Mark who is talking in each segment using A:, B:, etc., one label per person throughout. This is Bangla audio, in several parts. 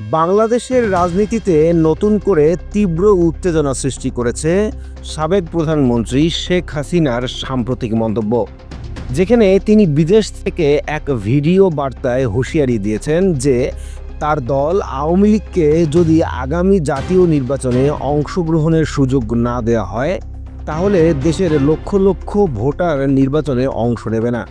A: বাংলাদেশের রাজনীতিতে নতুন করে তীব্র উত্তেজনা সৃষ্টি করেছে সাবেক প্রধানমন্ত্রী শেখ হাসিনার সাম্প্রতিক মন্তব্য, যেখানে তিনি বিদেশ থেকে এক ভিডিও বার্তায় হুঁশিয়ারি দিয়েছেন যে তার দল আওয়ামী লীগকে যদি আগামী জাতীয় নির্বাচনে অংশগ্রহণের সুযোগ না দেওয়া হয়, তাহলে দেশের লক্ষ লক্ষ ভোটার নির্বাচনে অংশ নেবে না।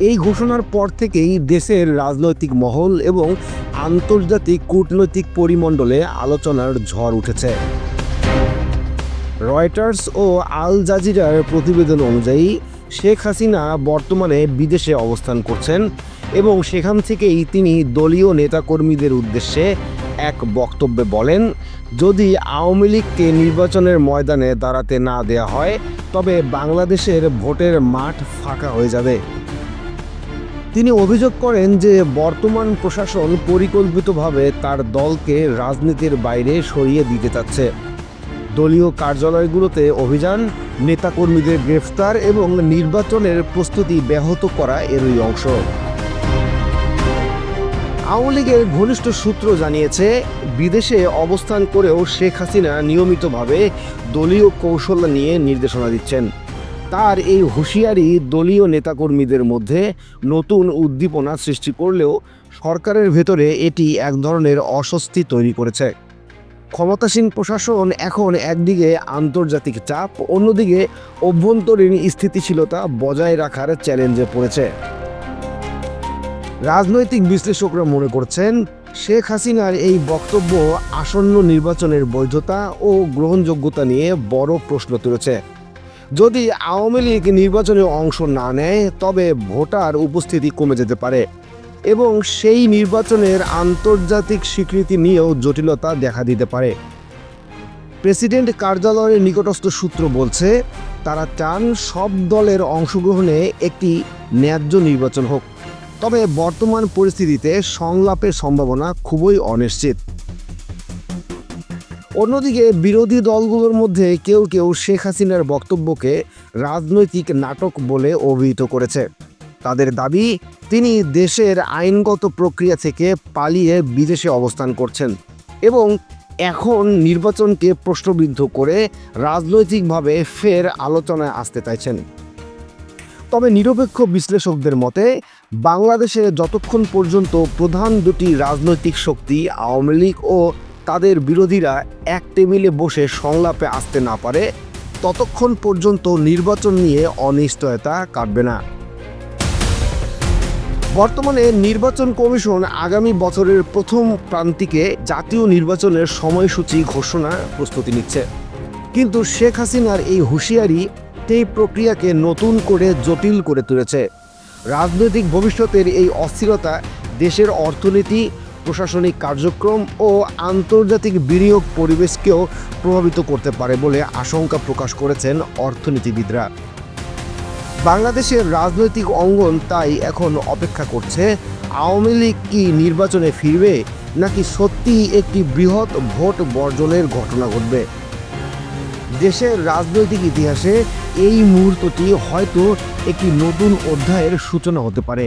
A: এই ঘোষণার পর থেকেই দেশের রাজনৈতিক মহল এবং আন্তর্জাতিক কূটনৈতিক পরিমণ্ডলে আলোচনার ঝড় উঠেছে। রয়টার্স ও আল জাজিরার প্রতিবেদন অনুযায়ী, শেখ হাসিনা বর্তমানে বিদেশে অবস্থান করছেন এবং সেখান থেকেই তিনি দলীয় নেতাকর্মীদের উদ্দেশ্যে এক বক্তব্যে বলেন, যদি আওয়ামী লীগকে নির্বাচনের ময়দানে দাঁড়াতে না দেয়া হয়, তবে বাংলাদেশের ভোটের মাঠ ফাঁকা হয়ে যাবে। তিনি অভিযোগ করেন যে বর্তমান প্রশাসন পরিকল্পিতভাবে তার দলকে রাজনীতির বাইরে সরিয়ে দিতে চাচ্ছে। দলীয় কার্যালয়গুলোতে অভিযান, নেতাকর্মীদের গ্রেফতার এবং নির্বাচনের প্রস্তুতি ব্যাহত করা এরই অংশ। আওয়ামী লীগের ঘনিষ্ঠ সূত্র জানিয়েছে, বিদেশে অবস্থান করেও শেখ হাসিনা নিয়মিতভাবে দলীয় কৌশল নিয়ে নির্দেশনা দিচ্ছেন। তার এই হুঁশিয়ারি দলীয় নেতাকর্মীদের মধ্যে নতুন উদ্দীপনা সৃষ্টি করলেও সরকারের ভেতরে এটি এক ধরনের অস্বস্তি তৈরি করেছে। ক্ষমতাসীন প্রশাসন এখন একদিকে আন্তর্জাতিক চাপ, অন্যদিকে অভ্যন্তরীণ স্থিতিশীলতা বজায় রাখার চ্যালেঞ্জে পড়েছে। রাজনৈতিক বিশ্লেষকরা মনে করছেন, শেখ হাসিনার এই বক্তব্য আসন্ন নির্বাচনের বৈধতা ও গ্রহণযোগ্যতা নিয়ে বড় প্রশ্ন তুলেছে। যদি আওয়ামী লীগ নির্বাচনে অংশ না নেয়, তবে ভোটার উপস্থিতি কমে যেতে পারে। এবং সেই নির্বাচনের আন্তর্জাতিক স্বীকৃতি নিয়েও জটিলতা দেখা দিতে পারে। প্রেসিডেন্ট কার্যালয়ের নিকটস্থ সূত্র বলছে, তারা চান সব দলের অংশগ্রহণে একটি ন্যায্য নির্বাচন হোক। তবে বর্তমান পরিস্থিতিতে সংলাপের সম্ভাবনা খুবই অনিশ্চিত। অন্যদিকে বিরোধী দলগুলোর মধ্যে কেউ কেউ শেখ হাসিনার বক্তব্যকে রাজনৈতিক নাটক বলে অভিহিত করেছে। তাদের দাবি, তিনি দেশের আইনগত প্রক্রিয়া থেকে পালিয়ে বিদেশে অবস্থান করছেন এবং এখন নির্বাচনকে প্রশ্নবিদ্ধ করে রাজনৈতিকভাবে ফের আলোচনায় আসতে চাইছেন। তবে নিরপেক্ষ বিশ্লেষকদের মতে, বাংলাদেশে যতক্ষণ পর্যন্ত প্রধান দুটি রাজনৈতিক শক্তি আওয়ামী লীগ ও তাদের বিরোধীরা এক টেবিলে বসে সংলাপে আসতে না পারে, ততক্ষণ পর্যন্ত নির্বাচন নিয়ে অনিশ্চয়তা কাটবে না। বর্তমানে নির্বাচন কমিশন আগামী বছরের প্রথম প্রান্তিকে জাতীয় নির্বাচনের সময়সূচি ঘোষণা প্রস্তুতি নিচ্ছে। কিন্তু শেখ হাসিনার এই হুঁশিয়ারি সেই প্রক্রিয়াকে নতুন করে জটিল করে তুলেছে। রাজনৈতিক ভবিষ্যতের এই অস্থিরতা দেশের অর্থনীতি প্রশাসনিক কার্যক্রম ও আন্তর্জাতিক বিনিয়োগ পরিবেশকেও প্রভাবিত করতে পারে বলে আশঙ্কা প্রকাশ করেছেন অর্থনীতিবিদরা। বাংলাদেশের রাজনৈতিক অঙ্গন তাই এখন অপেক্ষা করছে, আওয়ামী লীগ কি নির্বাচনে ফিরবে নাকি সত্যিই একটি বৃহৎ ভোট বর্জনের ঘটনা ঘটবে? দেশের রাজনৈতিক ইতিহাসে এই মুহূর্তটি হয়তো একটি নতুন অধ্যায়ের সূচনা হতে পারে।